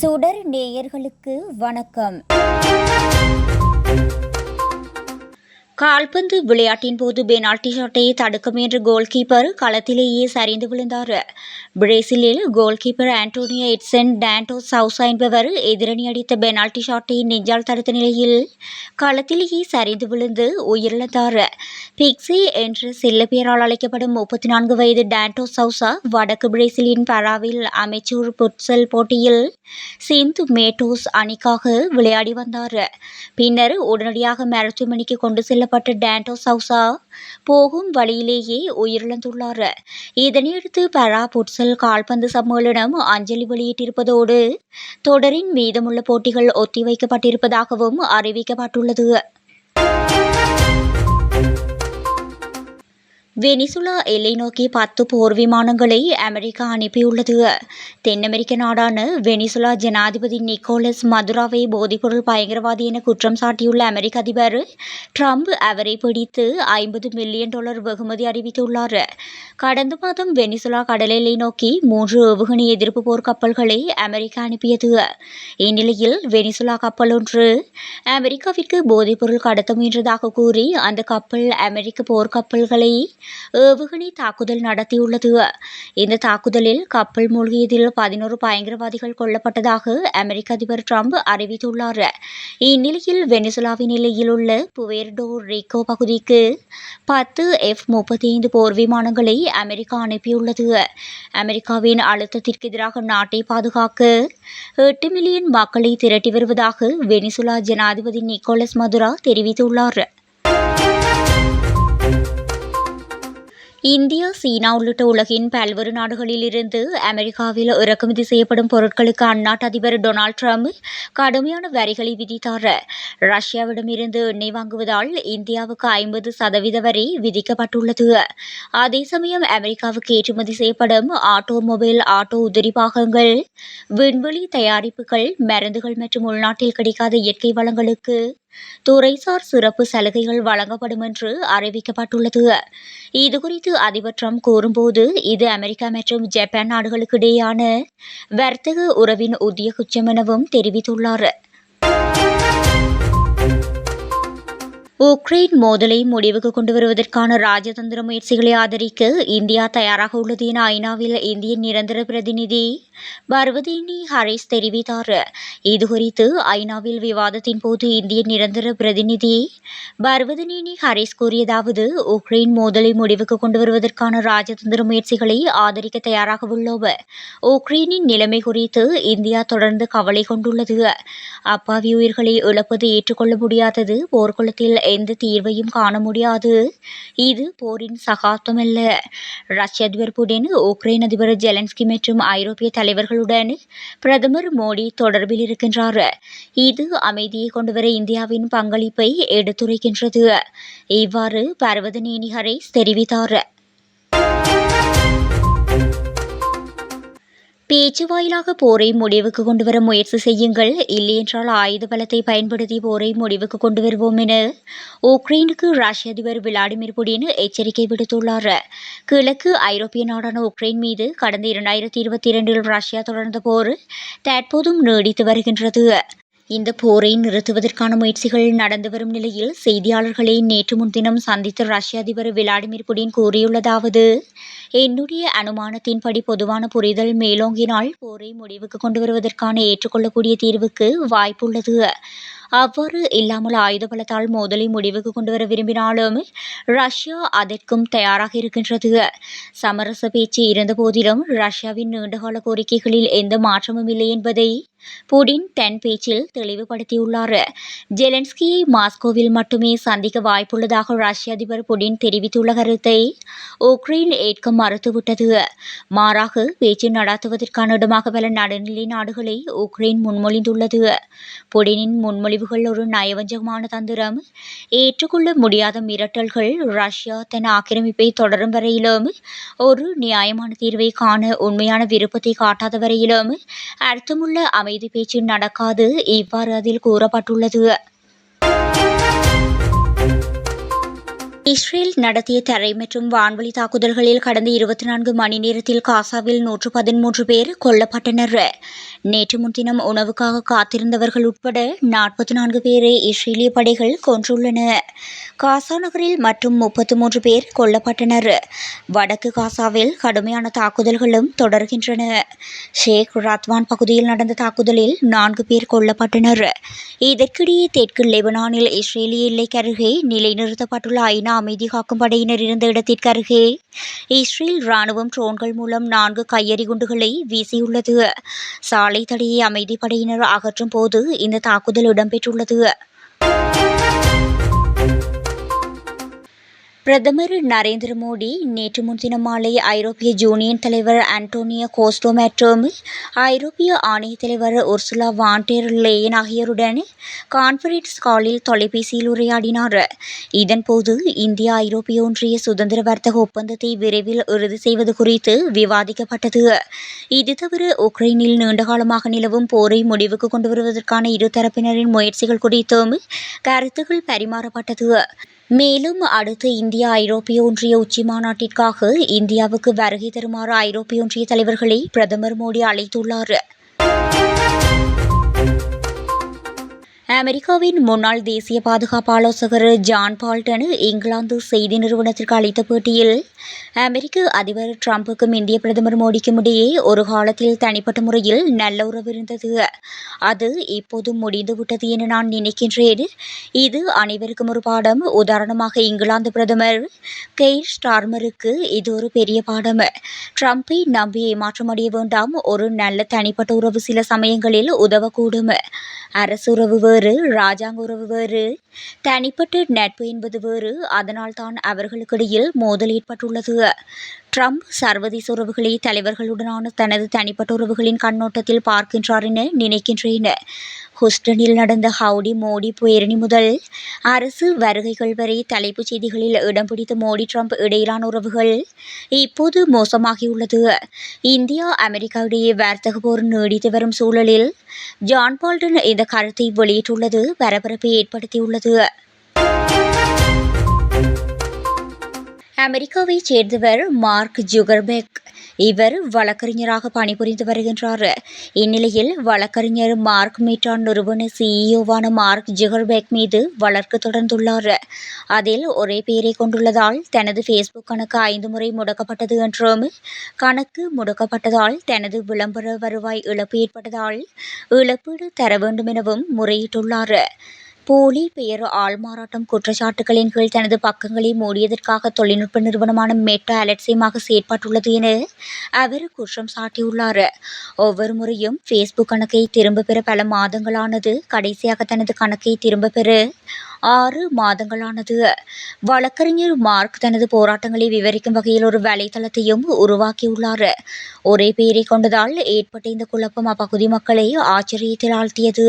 சுடர் நேயர்களுக்கு வணக்கம். கால்பந்து விளையாட்டின் போது பெனால்டி ஷாட்டை தடுக்க முயன்ற கோல் கீப்பர் களத்திலேயே சரிந்து விழுந்தார். பிரேசிலில் கோல் கீப்பர் ஆண்டோனியோ எட்சன் டேண்டோ சவுசா என்பவர் எதிரணி அடித்த பெனால்டி ஷாட்டை நெஞ்சால் தடுத்த நிலையில் களத்திலேயே சரிந்து விழுந்து உயிரிழந்தார். பிக்ஸி என்ற செல்ல பெயரால் அழைக்கப்படும் முப்பத்தி நான்கு வயது டேண்டோ சவுசா வடக்கு பிரேசிலின் பராவில் அமைச்சூர் புட்சல் போட்டியில் சிந்து மேட்டோஸ் அணிக்காக விளையாடி வந்தார். பின்னர் உடனடியாக மருத்துவமனைக்கு கொண்டு செல்லப்பட்ட டேண்டோ சவுசா போகும் வழியிலேயே உயிரிழந்துள்ளார். இதனையடுத்து பரா புட்சல் கால்பந்து சம்மேளனம் அஞ்சலி வெளியிட்டிருப்பதோடு தொடரின் மீதமுள்ள போட்டிகள் ஒத்திவைக்கப்பட்டிருப்பதாகவும் அறிவிக்கப்பட்டுள்ளது. வெனிசுலா எல்லை நோக்கி பத்து போர் விமானங்களை அமெரிக்கா அனுப்பியுள்ளது. தென் அமெரிக்க நாடான வெனிசுலா ஜனாதிபதி நிக்கோலஸ் மதுராவை போதைப்பொருள் பயங்கரவாதி என குற்றம் சாட்டியுள்ள அமெரிக்க அதிபர் ட்ரம்ப் அவரை பிடித்து ஐம்பது மில்லியன் டாலர் வெகுமதி அறிவித்துள்ளார். கடந்த மாதம் வெனிசுலா கடல் எல்லை நோக்கி மூன்று ஏவுகணை எதிர்ப்பு போர் கப்பல்களை அமெரிக்கா அனுப்பியது. இந்நிலையில் வெனிசுலா கப்பல் ஒன்று அமெரிக்காவிற்கு போதைப்பொருள் கடத்த முயன்றதாக கூறி அந்த கப்பல் அமெரிக்க போர்க்கப்பல்களை ஏவுகணை தாக்குதல் நடத்தியுள்ளது. இந்த தாக்குதலில் கப்பல் மூழ்கியதில் பதினோரு பயங்கரவாதிகள் கொல்லப்பட்டதாக அமெரிக்க அதிபர் ட்ரம்ப் அறிவித்துள்ளார். இந்நிலையில் வெனிசுலாவின் நிலையில் உள்ள புவேர்டோ ரிகோ பகுதிக்கு பத்து எஃப் முப்பத்தி ஐந்து போர் விமானங்களை அமெரிக்கா அனுப்பியுள்ளது. அமெரிக்காவின் அழுத்தத்திற்கு எதிராக நாட்டை பாதுகாக்க எட்டு மில்லியன் மக்களை திரட்டி வருவதாக வெனிசுலா ஜனாதிபதி நிக்கோலஸ் மதுரா தெரிவித்துள்ளார். இந்தியா சீனா உள்ளிட்ட உலகின் பல்வேறு நாடுகளிலிருந்து அமெரிக்காவில் இறக்குமதி செய்யப்படும் பொருட்களுக்கு அந்நாட்டு அதிபர் டொனால்ட் ட்ரம்ப் கடுமையான வரிகளை விதித்தார். ரஷ்யாவிடமிருந்து எண்ணெய் வாங்குவதால் இந்தியாவுக்கு ஐம்பது சதவீத வரி விதிக்கப்பட்டுள்ளது. அதே சமயம் அமெரிக்காவுக்கு ஏற்றுமதி செய்யப்படும் ஆட்டோமொபைல் ஆட்டோ உதிரி பாகங்கள் விண்வெளி தயாரிப்புகள் மருந்துகள் மற்றும் உள்நாட்டில் கிடைக்காத இயற்கை வளங்களுக்கு துறைசார் சிறப்பு சலுகைகள் வழங்கப்படும் என்று அறிவிக்கப்பட்டுள்ளது. இதுகுறித்து அதிபர் ட்ரம்ப் கூறும்போது இது அமெரிக்கா மற்றும் ஜப்பான் நாடுகளுக்கு இடையேயான வர்த்தக உறவின் உத்தியோகச்சம் எனவும் தெரிவித்துள்ளார். உக்ரைன் மோதலை முடிவுக்கு கொண்டு வருவதற்கான ராஜதந்திர முயற்சிகளை ஆதரிக்க இந்தியா தயாராக உள்ளது என ஐநாவில் இந்திய நிரந்தர பிரதிநிதி பர்வதினி ஹரிஸ் தெரிவித்தார். இதுகுறித்து ஐநாவில் விவாதத்தின் போது இந்திய நிரந்தர பிரதிநிதி பர்வதினி ஹரிஸ் கூறியதாவது உக்ரைன் மோதலை முடிவுக்கு கொண்டு வருவதற்கான ராஜதந்திர முயற்சிகளை ஆதரிக்க தயாராக உள்ளோம். உக்ரைனின் நிலைமை குறித்து இந்தியா தொடர்ந்து கவலை கொண்டுள்ளது. அப்பாவி உயிர்களை இழப்பது ஏற்றுக்கொள்ள முடியாதது போர்க்குளத்தில் எந்த தீர்வையும் காண முடியாது. இது போரின் சகாப்தமல்ல ரஷ்ய அதிபர் புடின் உக்ரைன் அதிபர் ஜெலன்ஸ்கி மற்றும் ஐரோப்பிய தலைவர் தலைவர்களுடன் பிரதமர் மோடி தொடர்பில் இருக்கின்றார். இது அமைதியை கொண்டுவர இந்தியாவின் பங்களிப்பை எடுத்துரைக்கின்றது. இவ்வாறு பர்வதநேனி ஹரேஸ் தெரிவித்தார். பேச்சு வாயிலாக போரை முடிவுக்கு கொண்டு வர முயற்சி செய்யுங்கள். இல்லையென்றால் ஆயுத பலத்தை பயன்படுத்தி போரை முடிவுக்கு கொண்டு வருவோம் என உக்ரைனுக்கு ரஷ்ய அதிபர் விளாடிமிர் புடின் எச்சரிக்கை விடுத்துள்ளார். கிழக்கு ஐரோப்பிய நாடான உக்ரைன் மீது கடந்த இரண்டாயிரத்தி இருபத்தி இரண்டில் ரஷ்யா தொடர்ந்த போர் தற்போதும் நீடித்து வருகின்றது. இந்த போரை நிறுத்துவதற்கான முயற்சிகள் நடந்து வரும் நிலையில் செய்தியாளர்களை நேற்று முன்தினம் சந்தித்த ரஷ்ய அதிபர் விளாடிமிர் புடின் கூறியுள்ளதாவது என்னுடைய அனுமானத்தின்படி பொதுவான புரிதல் மேலோங்கினால் போரை முடிவுக்கு கொண்டு வருவதற்கான ஏற்றுக்கொள்ளக்கூடிய தீர்வுக்கு வாய்ப்புள்ளது. அவ்வாறு இல்லாமல் ஆயுத பலத்தால் மோதலை முடிவுக்கு கொண்டு வர விரும்பினாலும் ரஷ்யா அதற்கும் தயாராக இருக்கின்றது. சமரச பேச்சு இருந்த போதிலும் ரஷ்யாவின் நீண்டகால கோரிக்கைகளில் எந்த மாற்றமும் இல்லை என்பதை புடின் தன் பேச்சில் தெளிவுபடுத்தியுள்ளார். ஜெலன்ஸ்கியை மாஸ்கோவில் மட்டுமே சந்திக்க வாய்ப்புள்ளதாக ரஷ்ய அதிபர் புடின் தெரிவித்துள்ள கருத்தை உக்ரைன் ஏற்க மறுத்துவிட்டது. மாறாக பேச்சு நடத்துவதற்கான இடமாக பல நடுநிலை நாடுகளை உக்ரைன் முன்மொழிந்துள்ளது. புடினின் முன்மொழிவுகள் ஒரு நயவஞ்சகமான தந்திரம். ஏற்றுக்கொள்ள முடியாத மிரட்டல்கள் ரஷ்யா தன் ஆக்கிரமிப்பை தொடரும் வரையிலும் ஒரு நியாயமான தீர்வை காண உண்மையான விருப்பத்தை காட்டாத வரையிலும் அர்த்தமுள்ள அமைதி பேச்சு நடக்காது. இவ்வாறு அதில் கூறப்பட்டுள்ளது. இஸ்ரேல் நடத்திய தரை மற்றும் வான்வழி தாக்குதல்களில் கடந்த இருபத்தி நான்கு மணி நேரத்தில் காசாவில் நூற்று பதிமூன்று பேர் கொல்லப்பட்டனர். நேற்று முன்தினம் உணவுக்காக காத்திருந்தவர்கள் உட்பட நாற்பத்தி நான்கு பேரை இஸ்ரேலிய படைகள் கொன்றுள்ளன. காசா நகரில் மற்றும் முப்பத்து மூன்று பேர் கொல்லப்பட்டனர். வடக்கு காசாவில் கடுமையான தாக்குதல்களும் தொடர்கின்றன. ஷேக் ரத்வான் பகுதியில் நடந்த தாக்குதலில் நான்கு பேர் கொல்லப்பட்டனர். இதற்கிடையே தெற்கு லெபனானில் இஸ்ரேலிய எல்லைக்கருகே நிலைநிறுத்தப்பட்டுள்ள ஐநா அமைதி காக்கும் படையினர் இருந்த இடத்திற்கு அருகே இஸ்ரேல் ராணுவம் ட்ரோன்கள் மூலம் நான்கு கையெறி குண்டுகளை வீசியுள்ளது. சாலை தடையை அமைதி படையினர் அகற்றும் போது இந்த தாக்குதல் இடம்பெற்றுள்ளது. பிரதமர் நரேந்திர மோடி நேற்று முன்தினம் மாலை ஐரோப்பிய யூனியன் தலைவர் அன்டோனியோ கோஸ்டோ மற்றும் ஐரோப்பிய ஆணைய தலைவர் உர்சுலா வான்டேர் லேயன் ஆகியோருடன் கான்ஃபரன்ஸ் காலில் தொலைபேசியில் உரையாடினார். இதன்போது இந்தியா ஐரோப்பிய ஒன்றிய சுதந்திர வர்த்தக ஒப்பந்தத்தை விரைவில் இறுதி செய்வது குறித்து விவாதிக்கப்பட்டது. இது தவிர உக்ரைனில் நீண்டகாலமாக நிலவும் போரை முடிவுக்கு கொண்டு வருவதற்கான இரு தரப்பினரின் முயற்சிகள் குறித்தும் கருத்துக்கள் பரிமாறப்பட்டது. மேலும் அடுத்து இந்தியா ஐரோப்பிய ஒன்றிய உச்சி மாநாட்டிற்காக இந்தியாவுக்கு வருகை தருமாறு ஐரோப்பிய ஒன்றிய தலைவர்களை பிரதமர் மோடி அழைத்துள்ளார். அமெரிக்காவின் முன்னாள் தேசிய பாதுகாப்பு ஆலோசகர் ஜான் பால்டன் இங்கிலாந்து செய்தி நிறுவனத்திற்கு அளித்த பேட்டியில் அமெரிக்க அதிபர் டிரம்புக்கும் இந்திய பிரதமர் மோடிக்கும் இடையே ஒரு காலத்தில் தனிப்பட்ட முறையில் நல்ல உறவு இருந்தது. அது இப்போது முடிந்துவிட்டது என நான் நினைக்கின்றேன். இது அனைவருக்கும் ஒரு பாடம். உதாரணமாக இங்கிலாந்து பிரதமர் கெய்ர் ஸ்டார்மருக்கு இது ஒரு பெரிய பாடம். ட்ரம்பை நம்பி ஏமாற்றமடைய வேண்டாம். ஒரு நல்ல தனிப்பட்ட உறவு சில சமயங்களில் உதவக்கூடும். அரசு உறவு வேறு ராஜாங்க உறவு வேறு. தனிப்பட்ட நட்பு என்பது வேறு. அதனால்தான் அவர்களுக்கிடையில் மோதல் ஏற்பட்டுள்ளது. ட்ரம்ப் சர்வதேச உறவுகளை தலைவர்களுடனான தனது தனிப்பட்ட உறவுகளின் கண்ணோட்டத்தில் பார்க்கின்றார் என நினைக்கின்றேன். ஹுஸ்டனில் நடந்த ஹவுடி மோடி பேரணி முதல் அரசு வருகைகள் வரை தலைப்புச் செய்திகளில் இடம் பிடித்த மோடி ட்ரம்ப் இடையிலான உறவுகள் இப்போது மோசமாகியுள்ளது. இந்தியா அமெரிக்கா இடையே வர்த்தக போர் நீடித்து வரும் சூழலில் ஜான் பால்டன் இந்த கருத்தை வெளியிட்டுள்ளது பரபரப்பை ஏற்படுத்தியுள்ளது. அமெரிக்காவைச் சேர்ந்தவர் மார்க் ஜுகர்பெக். இவர் வழக்கறிஞராக பணிபுரிந்து வருகின்றார். இந்நிலையில் வழக்கறிஞர் மார்க் மீட்டான் நிறுவன சிஇஓவான மார்க் ஜுகர்பெக் மீது வழக்கு தொடர்ந்துள்ளார். அதில் ஒரே பெயரை கொண்டுள்ளதால் தனது ஃபேஸ்புக் கணக்கு ஐந்து முறை முடக்கப்பட்டது என்றும் கணக்கு முடக்கப்பட்டதால் தனது விளம்பர வருவாய் இழப்பு ஏற்பட்டதால் இழப்பீடு தர வேண்டும் எனவும் முறையிட்டுள்ளார். போலி பெயர் ஆள்மாறாட்டம் குற்றச்சாட்டுகளின் கீழ் தனது பக்கங்களை மூடியதற்காக தொழில்நுட்ப நிறுவனமான மெட்டா அலட்சியமாக செயற்பட்டுள்ளது என அவர் குற்றம் சாட்டியுள்ளார். ஒவ்வொரு முறையும் ஃபேஸ்புக் கணக்கை திரும்ப பெற பல மாதங்களானது. கடைசியாக தனது கணக்கை திரும்ப பெற ஆறு மாதங்களானது. வழக்கறிஞர் மார்க் தனது போராட்டங்களை விவரிக்கும் வகையில் ஒரு வலைதளத்தையும் உருவாக்கியுள்ளார். ஒரே பெயரை கொண்டதால் ஏற்பட்ட இந்த குழப்பம் அப்பகுதி மக்களை ஆச்சரியத்தில் ஆழ்த்தியது.